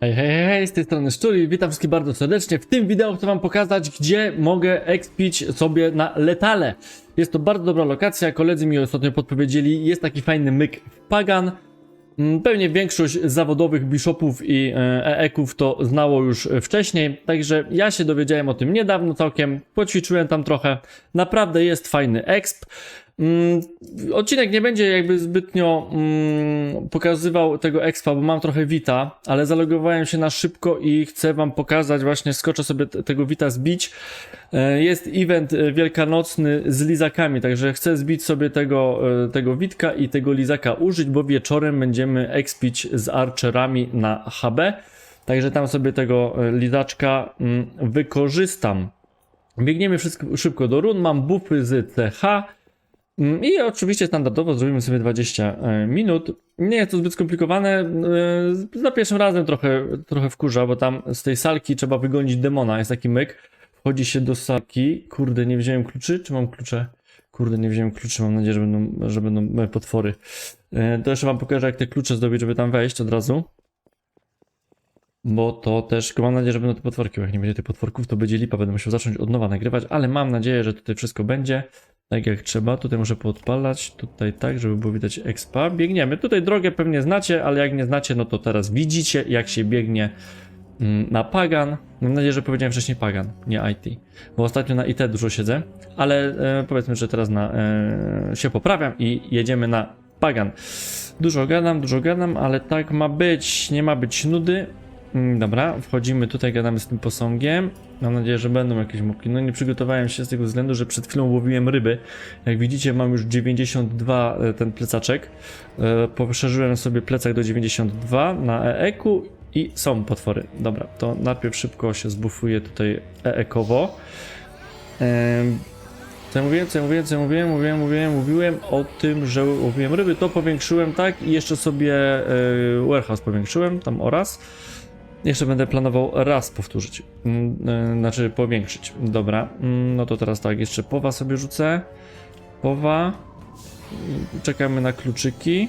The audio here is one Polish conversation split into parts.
Hej, hej, hej, z tej strony Szczuri, witam wszystkich bardzo serdecznie. W tym wideo chcę wam pokazać, gdzie mogę expić sobie na Letale. Jest to bardzo dobra lokacja, koledzy mi ostatnio podpowiedzieli, jest taki fajny myk w Pagan. Mm, Pewnie większość zawodowych bishopów i e, eeków to znało już wcześniej, także ja się dowiedziałem o tym niedawno całkiem, poćwiczyłem tam trochę. Naprawdę jest fajny exp. Mm, odcinek nie będzie jakby zbytnio mm, pokazywał tego expa, bo mam trochę Vita, ale zalogowałem się na szybko i chcę wam pokazać, właśnie skoczę sobie tego Vita zbić. E, Jest event e, wielkanocny z lizakami, także chcę zbić sobie tego, e, tego Witka i tego lizaka użyć, bo wieczorem będziemy expić z archerami na HB. Także tam sobie tego lizaczka mm, wykorzystam. Biegniemy wszystko, szybko do run, mam buffy z CH. Mm, I oczywiście standardowo zrobimy sobie 20 e, minut. Nie jest to zbyt skomplikowane. e, Za pierwszym razem trochę, trochę wkurza, bo tam z tej salki trzeba wygonić demona. Jest taki myk. Wchodzi się do salki. Kurde, nie wziąłem kluczy? Czy mam klucze? Kurde, nie wziąłem kluczy. Mam nadzieję, że będą, że będą potwory. E, To jeszcze wam pokażę, jak te klucze zdobyć, żeby tam wejść od razu. Bo to też, mam nadzieję, że będą te potworki. Jak nie będzie tych potworków, to będzie lipa. Będę musiał zacząć od nowa nagrywać, ale mam nadzieję, że tutaj wszystko będzie tak jak trzeba. Tutaj muszę podpalać, tutaj tak, żeby było widać expa. Biegniemy. Tutaj drogę pewnie znacie, ale jak nie znacie, no to teraz widzicie, jak się biegnie mm, na Pagan. Mam nadzieję, że powiedziałem wcześniej Pagan, nie IT. Bo ostatnio na IT dużo siedzę, ale e, powiedzmy, że teraz na, e, się poprawiam i jedziemy na Pagan. Dużo gadam, dużo gadam, ale tak ma być. Nie ma być nudy. Mm, Dobra, wchodzimy tutaj, gadamy z tym posągiem. Mam nadzieję, że będą jakieś mopki. No nie przygotowałem się z tego względu, że przed chwilą łowiłem ryby. Jak widzicie, mam już 92 e, ten plecaczek. E, Poszerzyłem sobie plecak do 92 na EEK-u i są potwory. Dobra, to najpierw szybko się zbufuję tutaj EEK-owo. Co ja mówiłem, co ja mówiłem, co ja mówiłem, mówiłem, mówiłem, mówiłem o tym, że łowiłem ryby, to powiększyłem, tak? I jeszcze sobie e, warehouse powiększyłem, tam oraz. Jeszcze będę planował raz powtórzyć, mm, e, znaczy powiększyć. Dobra, mm, no to teraz tak, jeszcze powa sobie rzucę. Powa. Mm, Czekamy na kluczyki.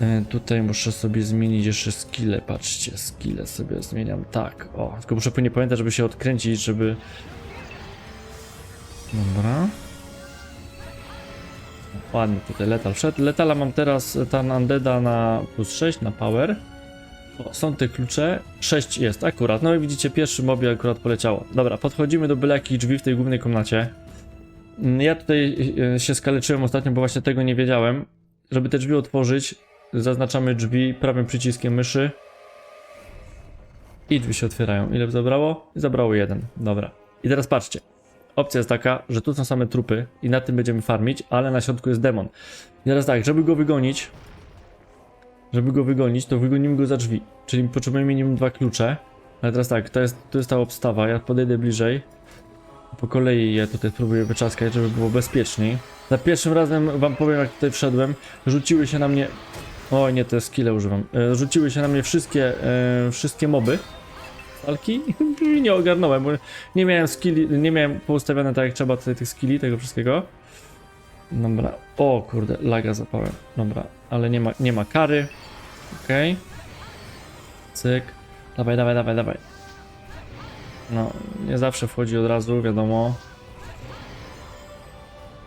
E, Tutaj muszę sobie zmienić jeszcze skille, patrzcie, skille sobie zmieniam, tak, o, tylko muszę później pamiętać, żeby się odkręcić, żeby... Dobra. Ładnie tutaj letal wszedł. Letala mam teraz, ten Undeada na plus 6, na power. Są te klucze. 6 jest akurat. No i widzicie, pierwszy mobil akurat poleciało. Dobra, podchodzimy do byle jakich drzwi w tej głównej komnacie. Mm, Ja tutaj e, się skaleczyłem ostatnio, bo właśnie tego nie wiedziałem. Żeby te drzwi otworzyć, zaznaczamy drzwi prawym przyciskiem myszy. I drzwi się otwierają. Ile zabrało? Zabrało jeden. Dobra. I teraz patrzcie. Opcja jest taka, że tu są same trupy i na tym będziemy farmić, ale na środku jest demon. I teraz tak, żeby go wygonić, żeby go wygonić, to wygonimy go za drzwi. Czyli potrzebujemy minimum dwa klucze. Ale teraz tak, to jest, to jest ta obstawa. Ja podejdę bliżej. Po kolei je tutaj spróbuję wyczaskać, żeby było bezpieczniej. Za pierwszym razem wam powiem, jak tutaj wszedłem, rzuciły się na mnie... Oj, nie, te skille używam. E, Rzuciły się na mnie wszystkie, e, wszystkie moby. Walki i nie ogarnąłem, bo nie miałem skilli, nie miałem poustawione tak jak trzeba tutaj tych skilli, tego wszystkiego. Dobra, o kurde, laga zapałem. Dobra, ale nie ma, nie ma kary. Okej. Cyk. Dawaj, dawaj, dawaj, dawaj. No, nie zawsze wchodzi od razu, wiadomo.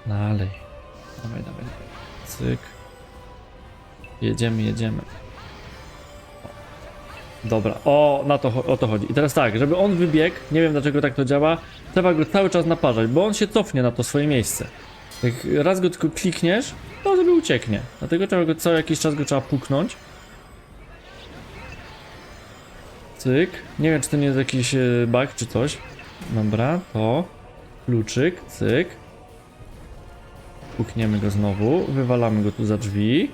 Dalej. Dawaj, dawaj, dawaj. Cyk. Jedziemy, jedziemy. Dobra, o, na to, o to chodzi. I teraz tak, żeby on wybiegł, nie wiem dlaczego tak to działa, trzeba go cały czas naparzać, bo on się cofnie na to swoje miejsce. Jak raz go tylko klikniesz, to ucieknie. Dlatego trzeba co jakiś czas go trzeba puknąć. Cyk. Nie wiem, czy to nie jest jakiś e, bug czy coś. Dobra, to. Kluczyk, cyk. Pukniemy go znowu, wywalamy go tu za drzwi.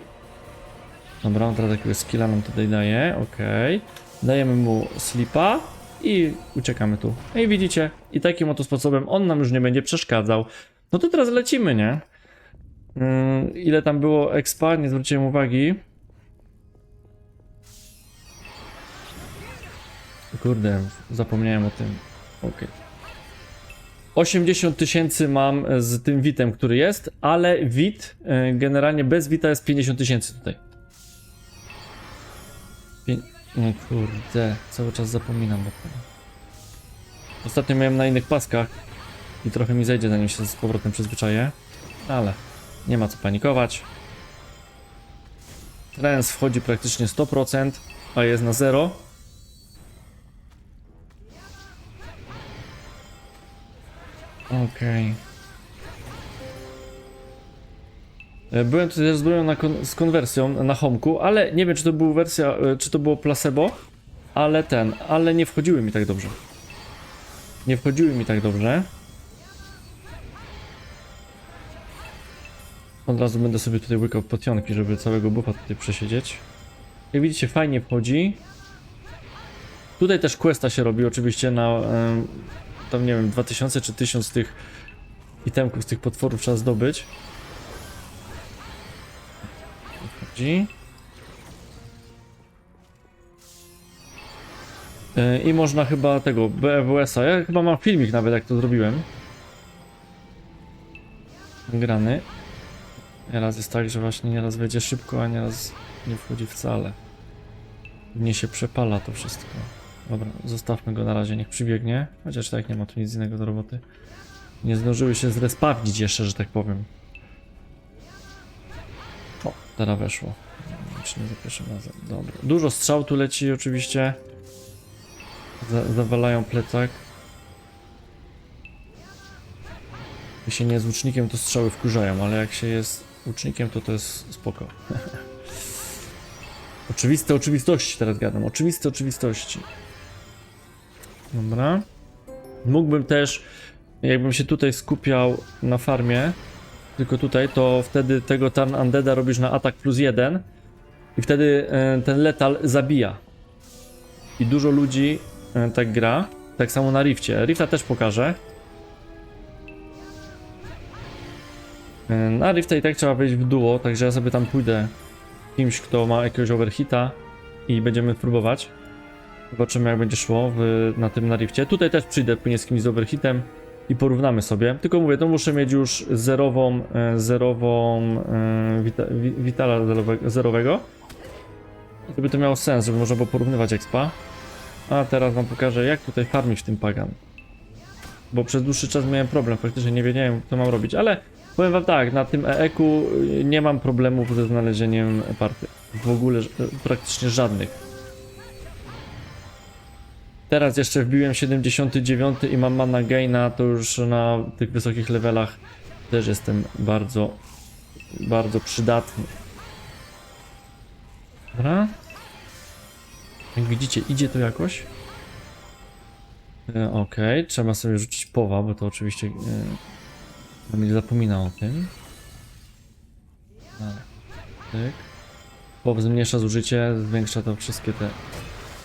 Dobra, on teraz takiego skilla nam tutaj daje, okej. Dajemy mu slipa i uciekamy tu. No i widzicie, i takim oto sposobem on nam już nie będzie przeszkadzał. No to teraz lecimy, nie? Mm, ile tam było expa, nie zwróciłem uwagi. Kurde, zapomniałem o tym. Okej. 80 tysięcy mam z tym witem, który jest, ale wit y, generalnie bez wita jest 50 tysięcy tutaj. Pię- No kurde, cały czas zapominam o tym. Ostatnio miałem na innych paskach i trochę mi zejdzie, zanim się z powrotem przyzwyczaję. Ale nie ma co panikować. Trens wchodzi praktycznie 100%, a jest na 0. Okej. E, Byłem tutaj z zbroją na kon- z konwersją na Homku, ale nie wiem czy to była wersja, e, czy to było placebo, ale ten, ale nie wchodziły mi tak dobrze. Nie wchodziły mi tak dobrze. Od razu będę sobie tutaj łykał potionki, żeby całego buffa tutaj przesiedzieć. Jak widzicie, fajnie wchodzi. Tutaj też questa się robi oczywiście na tam nie wiem, 2000 czy 1000 tych itemków z tych potworów trzeba zdobyć. Wchodzi. E, I można chyba tego BWS-a. Ja chyba mam filmik nawet jak to zrobiłem. Grany. Nieraz jest tak, że właśnie nieraz wejdzie szybko, a nieraz nie wchodzi wcale. Nie się przepala to wszystko. Dobra, zostawmy go na razie, niech przybiegnie. Chociaż tak nie ma tu nic innego do roboty. Nie zdążyły się zrespawnić jeszcze, że tak powiem. O, teraz weszło. Czy nie za pierwszym razem. Dobra. Dużo strzał tu leci oczywiście. Za zawalają plecak. Jak się nie jest łucznikiem, to strzały wkurzają, ale jak się jest łucznikiem, to to jest spoko. Oczywiste oczywistości teraz gadam. Oczywiste oczywistości. Dobra. Mógłbym też, jakbym się tutaj skupiał na farmie, tylko tutaj, to wtedy tego Turn Undeada robisz na atak plus jeden i wtedy e, ten letal zabija. I dużo ludzi e, tak gra. Tak samo na Rifcie. Rifta też pokażę. Na Rifta i tak trzeba wejść w duo, także ja sobie tam pójdę kimś, kto ma jakiegoś overhita i będziemy próbować. Zobaczymy jak będzie szło w, na tym na rifcie. Tutaj też przyjdę płynie z kimś z overhitem i porównamy sobie. Tylko mówię, to muszę mieć już zerową, e, zerową e, wita, wi, Vitala zerowe, zerowego. Żeby to miało sens, żeby można było porównywać expa. A teraz wam pokażę jak tutaj farmić w tym pagan. Bo przez dłuższy czas miałem problem, faktycznie nie wiedziałem co mam robić, ale powiem wam tak, na tym EEK-u nie mam problemów ze znalezieniem party. W ogóle ż- praktycznie żadnych. Teraz jeszcze wbiłem 79 i mam mana gaina, to już na tych wysokich levelach też jestem bardzo, bardzo przydatny. Dobra. Jak widzicie, idzie to jakoś. E, Okej, trzeba sobie rzucić powa, bo to oczywiście e, nie zapomina o tym. Ale, tyk. Pow zmniejsza zużycie, zwiększa to wszystkie te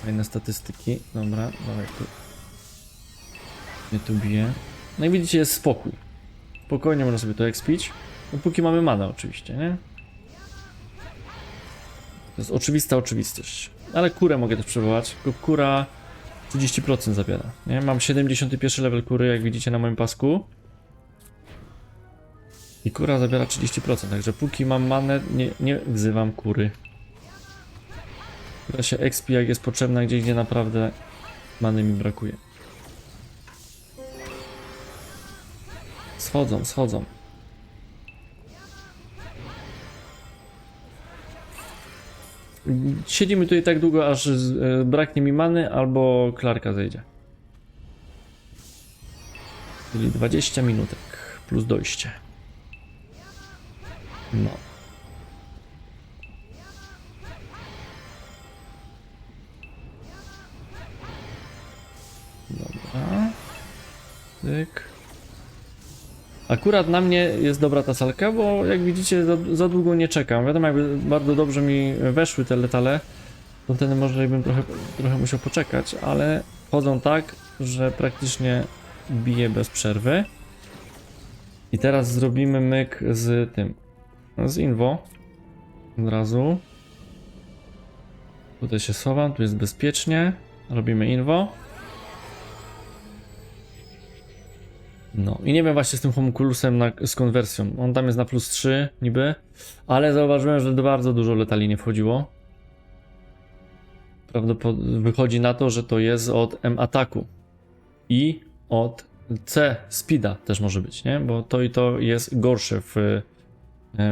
Fajne statystyki. Dobra, dawaj tu. Nie tu bije. No i widzicie, jest spokój. Spokojnie można sobie to expić. No póki mamy manę oczywiście, nie? To jest oczywista oczywistość. Ale kurę mogę też przywołać. Tylko kura 30% zabiera. Nie? Mam 71 level kury, jak widzicie na moim pasku. I kura zabiera 30%, także póki mam manę, nie, nie wzywam kury. Która się expi jak jest potrzebna gdzieś, gdzie naprawdę many mi brakuje. Schodzą, schodzą. Siedzimy tutaj tak długo, aż e, braknie mi many, albo klarka zejdzie. Czyli 20 minutek plus dojście. No. Dobra. Tyk. Akurat na mnie jest dobra ta salka, bo jak widzicie za, za długo nie czekam. Wiadomo, jakby bardzo dobrze mi weszły te letale, to wtedy może bym trochę, trochę musiał poczekać, ale chodzą tak, że praktycznie bije bez przerwy. I teraz zrobimy myk z tym, z inwo. Od razu. Tutaj się schowam, tu jest bezpiecznie. Robimy inwo. No i nie wiem właśnie z tym homunculusem na, z konwersją. On tam jest na plus 3 niby, ale zauważyłem, że bardzo dużo letali nie wchodziło. prawdopodobnie wychodzi na to, że to jest od M ataku i od C speeda też może być, nie? Bo to i to jest gorsze w,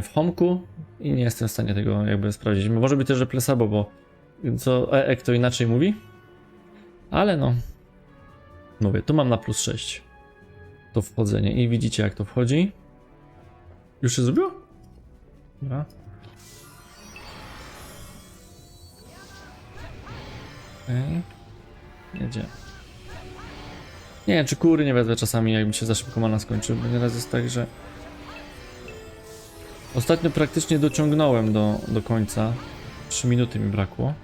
w Homku i nie jestem w stanie tego jakby sprawdzić. Może być też, że Plesabo, bo co EEK to inaczej mówi, ale no, mówię, tu mam na plus 6 to wchodzenie i widzicie jak to wchodzi. Już się zrobiło? Dobra. Okej. Jedzie. Nie wiem, czy kury nie wezmę czasami, jak mi się za szybko mana skończy, bo nieraz jest tak, że... Ostatnio praktycznie dociągnąłem do, do końca. 3 minuty mi brakło.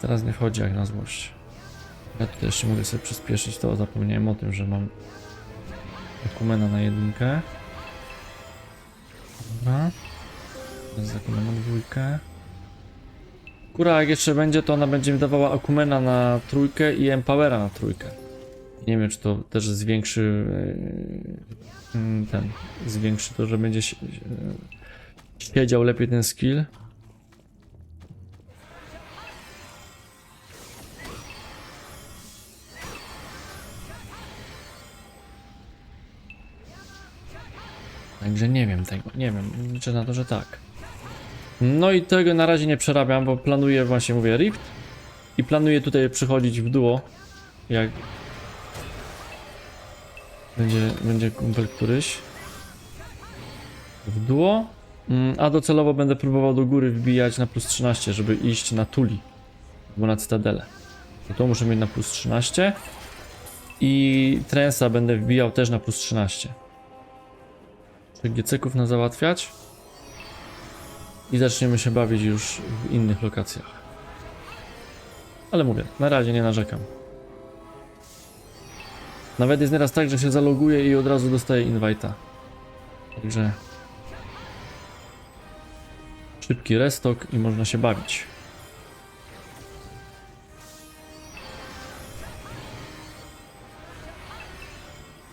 Teraz nie wchodzi jak na złość. Ja tutaj jeszcze mogę sobie przyspieszyć to, zapomniałem o tym, że mam Akumena na jedynkę. Dobra. Teraz Akumena na dwójkę. Kura, jak jeszcze będzie, to ona będzie mi dawała Akumena na trójkę i Empowera na trójkę. Nie wiem, czy to też zwiększy yy, mm, ten, zwiększy to, że będzie yy, siedział lepiej ten skill. Także nie wiem tego, nie wiem, liczę na to, że tak. No i tego na razie nie przerabiam, bo planuję właśnie, mówię, Rift i planuję tutaj przychodzić w duo, jak będzie, będzie kumpel któryś. W duo, Mm, a docelowo będę próbował do góry wbijać na plus 13, żeby iść na Tuli, albo na Cytadelę. To, to muszę mieć na plus 13 i Trensa będę wbijał też na plus 13 GC-ków na załatwiać i zaczniemy się bawić już w innych lokacjach. Ale mówię, na razie nie narzekam. Nawet jest nieraz tak, że się zaloguje i od razu dostaje invite'a. Także szybki restock i można się bawić.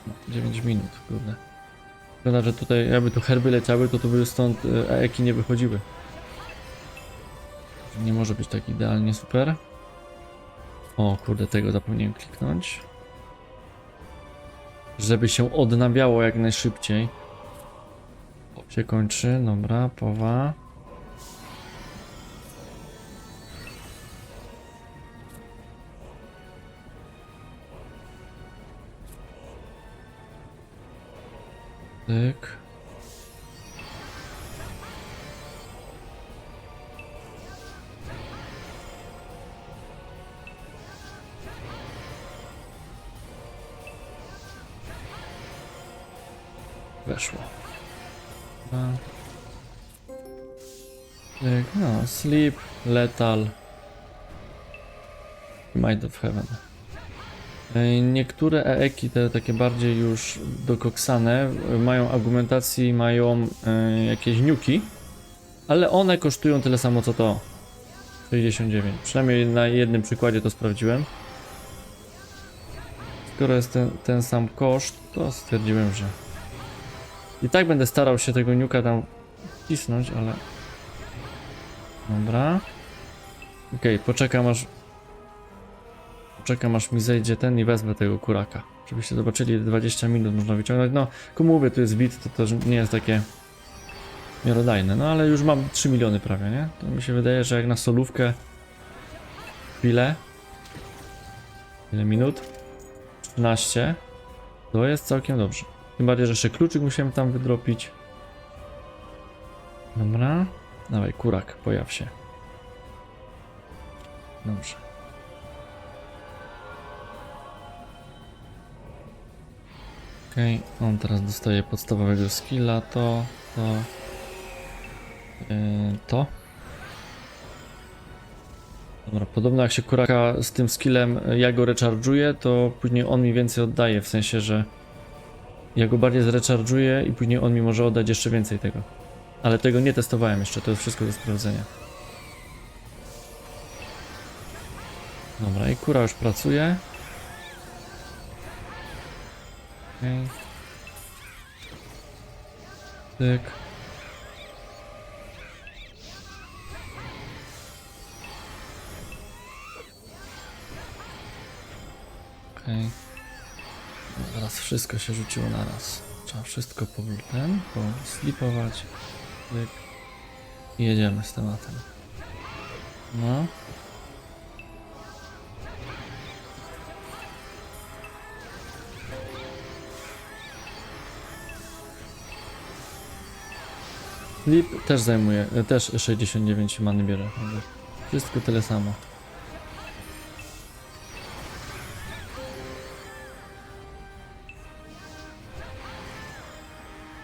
No, 9 minut, kurde. Szkoda, że tutaj jakby tu herby leciały, to tu by stąd e, eki nie wychodziły. Nie może być tak idealnie super. O kurde, tego zapomniałem kliknąć. Żeby się odnawiało jak najszybciej. O, się kończy, dobra, powa. Tyk. Weszło. Tyk, no, sleep, letal. Might of Heaven. E, Niektóre EEki, te takie bardziej już dokoksane, mają argumentacji, mają e, jakieś niuki, ale one kosztują tyle samo co to. 69. Przynajmniej na jednym przykładzie to sprawdziłem. Skoro jest ten, ten sam koszt, to stwierdziłem, że i tak będę starał się tego niuka tam wcisnąć, ale... Dobra. Okej, poczekam aż Czekam aż mi zejdzie ten i wezmę tego kuraka. Żebyście zobaczyli, ile 20 minut można wyciągnąć. No, ku mówię, tu jest bit, to też nie jest takie miarodajne. No, ale już mam 3 miliony prawie, nie? To mi się wydaje, że jak na solówkę chwilę ile minut? 13 to jest całkiem dobrze. Tym bardziej, że jeszcze kluczyk musiałem tam wydropić. Dobra. Dawaj, kurak, pojaw się. Dobrze. Okej, on teraz dostaje podstawowego skilla, to, to, yy, to. Dobra, podobno jak się kuraka z tym skillem, y, ja go recharge'uję, to później on mi więcej oddaje, w sensie, że ja go bardziej zrecharge'uję i później on mi może oddać jeszcze więcej tego. Ale tego nie testowałem jeszcze, to jest wszystko do sprawdzenia. Dobra, i kura już pracuje. Okej. Tyk. Okej. No, Zaraz wszystko się rzuciło na raz. Trzeba wszystko powrotem, slipować. Tyk. I jedziemy z tematem. No. Flip też zajmuje, e, też 69 many bierze. Wszystko tyle samo.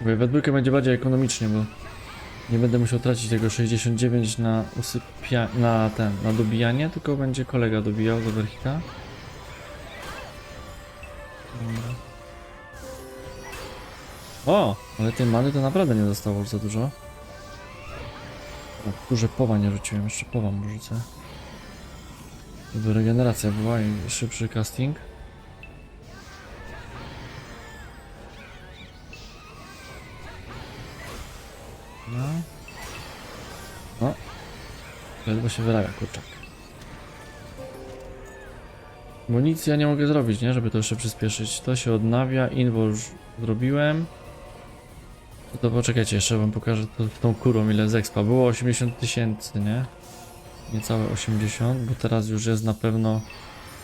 Mówię, we dwójkę będzie bardziej ekonomicznie, bo nie będę musiał tracić tego 69 na usypia... na ten, na dobijanie, tylko będzie kolega dobijał overhita. Dobra. O, ale tej many to naprawdę nie zostało już za dużo. O, kurze powa nie rzuciłem, jeszcze powa mu rzucę. Żeby regeneracja była i szybszy casting. No. O. Ledwo się wyrabia, kurczak. Bo nic ja nie mogę zrobić, nie? Żeby to jeszcze przyspieszyć. To się odnawia, inwo już zrobiłem. No to poczekajcie, jeszcze wam pokażę to, tą kurą ile z expa. Było 80 tysięcy, nie? Niecałe 80, bo teraz już jest na pewno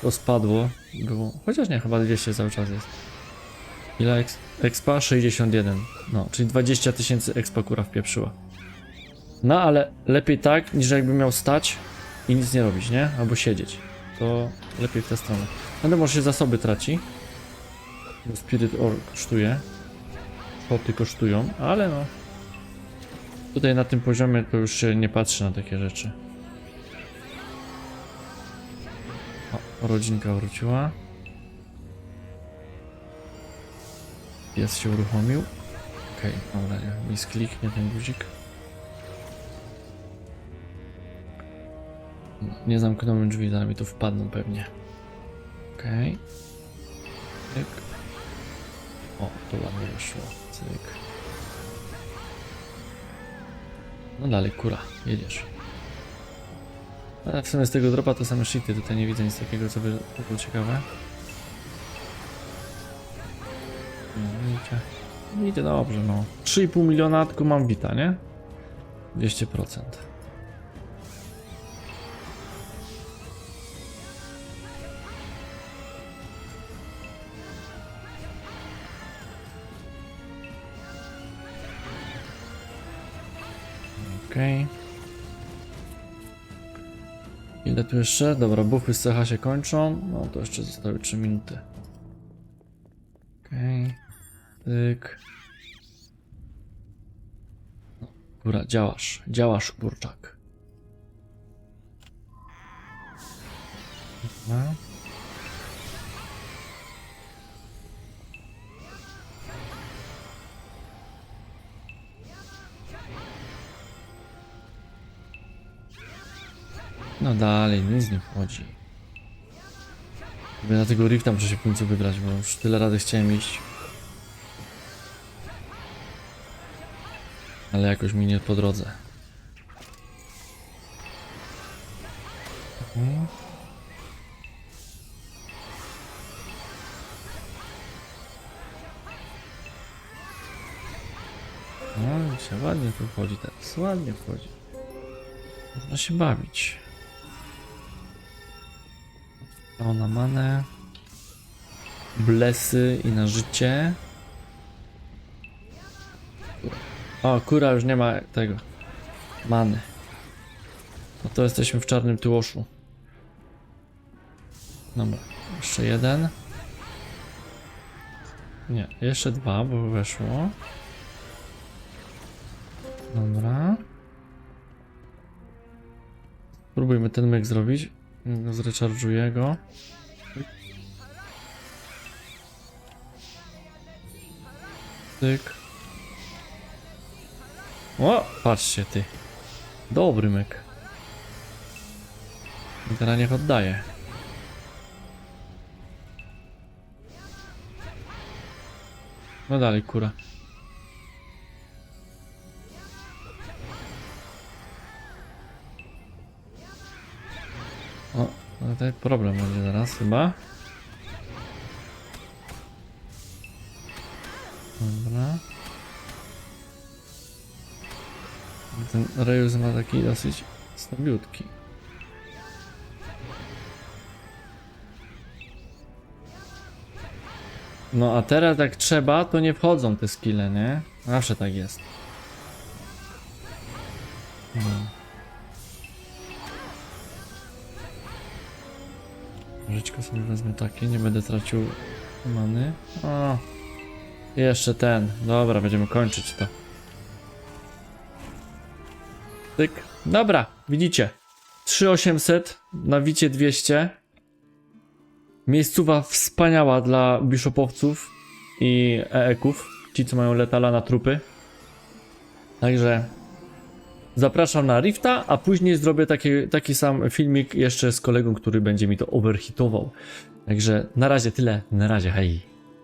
to spadło. Było, chociaż nie, chyba 200 cały czas jest. Ile ex, expa? 61. No, czyli 20 tysięcy expa kura wpieprzyła. No ale lepiej tak, niż jakby miał stać i nic nie robić, nie? Albo siedzieć. To lepiej w tę stronę. No może się zasoby traci. Bo Spirit Ore kosztuje. Poty kosztują, ale no. Tutaj na tym poziomie to już się nie patrzy na takie rzeczy. O, rodzinka wróciła. Pies się uruchomił. Okej, okay, dobra, nie. mi skliknie ten guzik. Nie zamknąłem drzwi, zaraz mi tu wpadną pewnie. Okej. Okay. O, to ładnie wyszło. Cyk. No dalej, kura, jedziesz. Ale w sumie z tego dropa to same shity, tutaj nie widzę nic takiego, co by było ciekawe. No, widzicie. Idzie dobrze, no. 3,5 miliona, tylko mam bita, nie? 200%. Okej. Ile tu jeszcze? Dobra, buffy z cecha się kończą. No to jeszcze zostały 3 minuty. Okej. Tyk. No, Góra, działasz. Działasz, kurczak. Dobra. No dalej, nic nie wchodzi. Mówię, na tego rifta muszę się w końcu wybrać, bo już tyle razy chciałem iść. Ale jakoś mi nie po drodze. Mhm. No, się ładnie tu wchodzi teraz, ładnie wchodzi. Można się bawić. To na manę. Blesy i na życie. O, kura już nie ma tego. Many. No to jesteśmy w czarnym tyłoszu. Dobra, jeszcze jeden. Nie, jeszcze dwa, bo weszło. Dobra. Spróbujmy ten myk zrobić. Zrecharżuję go. Tyk. O, patrzcie ty. Dobry myk. I teraz niech oddaje. No dalej, kura. Tutaj problem będzie zaraz chyba. Dobra. Ten Reus ma taki dosyć stabiutki. No a teraz jak trzeba, to nie wchodzą te skille, nie? Zawsze tak jest. Hmm. Żyćko sobie wezmę takie, nie będę tracił many. O, jeszcze ten. Dobra, będziemy kończyć to. Tyk. Dobra, widzicie. 3800 na wicie 200. Miejscowa wspaniała dla bishopowców i eeków, ci co mają letala na trupy. Także zapraszam na Rifta, a później zrobię taki, taki sam filmik jeszcze z kolegą, który będzie mi to overhitował. Także na razie tyle, na razie, hej.